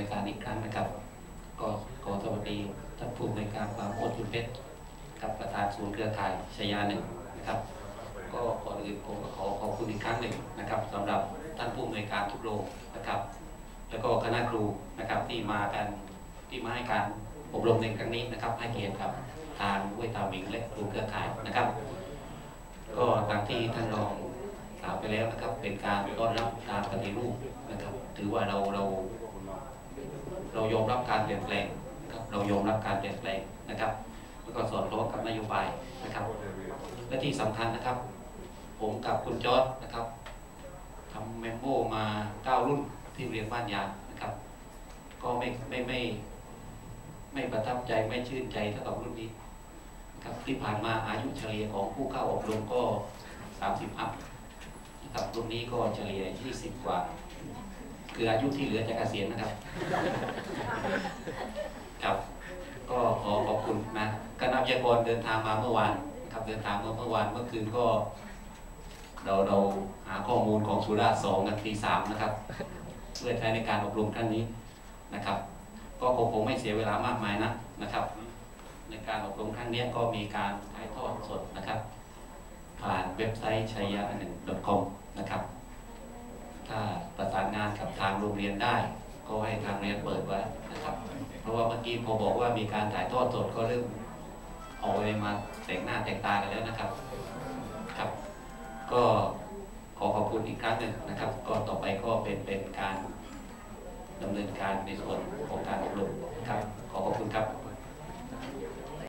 วยการอีกครั้งนะครับ ก็ขอสวัสดีท่านผู้บริการความอดทุนเพชรกับประธานศูนย์เครือข่ายชยาหนึ่งนะครับ ก็ก่อนอื่นผมขอขอบคุณอีกครั้งหนึ่งนะครับ สำหรับท่านผู้บริการทุกโรงนะครับ แล้วก็คณะครูนะครับที่มากันที่มาให้การอบรมในครั้งนี้นะครับให้เกียรติครับทางเวยตามิงและครูเครือข่ายนะครับ ก็ตามที่ท่านรองกล่าวไปแล้วนะครับ เป็นการต้อนรับการปฏิรูปนะครับ ถือว่าเราเรา เรายอมรับการเปลี่ยนแปลงครับเรายอมรับการเปลี่ยนแปลงนะครับแล้วก็สอดคล้องกับนโยบายนะครับ และที่สำคัญนะครับ ผมกับคุณจอร์ดนะครับทำเมมโมมาเก้ารุ่นที่เรียนบ้านยางนะครับ ก็ไม่ไม่ไม่ ไม่ประทับใจไม่ชื่นใจเท่ากับรุ่นนี้นะครับที่ผ่านมาอายุเฉลี่ยของผู้เข้าอบรมก็ 30 อัพนะครับรุ่นนี้ก็เฉลี่ย 20 กว่า คืออายุที่เหลือจากเกษียณนะครับ ครับ ก็ขอขอบคุณนะคณะวิทยากรเดินทางมาเมื่อวานครับเดินทางมาเมื่อวานเมื่อคืนก็ เราเราหาข้อมูลของสุราษฎร์สองกันทีสามนะครับเพื่อใช้ในการอบรมครั้งนี้นะครับ ก็คงคงไม่เสียเวลามากมายนะนะครับ ในการอบรมครั้งนี้ก็มีการถ่ายทอดสดนะครับ ผ่านเว็บไซต์ชัยยะหนึ่ง .com นะครับถ้าประสานงานกับทางโรงเรียนได้ ก็ให้ทางเรียนเปิดว้นะค ราะว่าเมื่อกี้พอบอกว่ามีการถ่ายทอดสดก็เริ่มออกไปมาแต่งหน้าแต่งตากันแล้วนะครับครับ ก็ขอขอบคุณอีกครั้งหนึ่งนะครับ ก็ต่อไปก็เป็นเป็นการดำเนินการในส่วนของการอบรม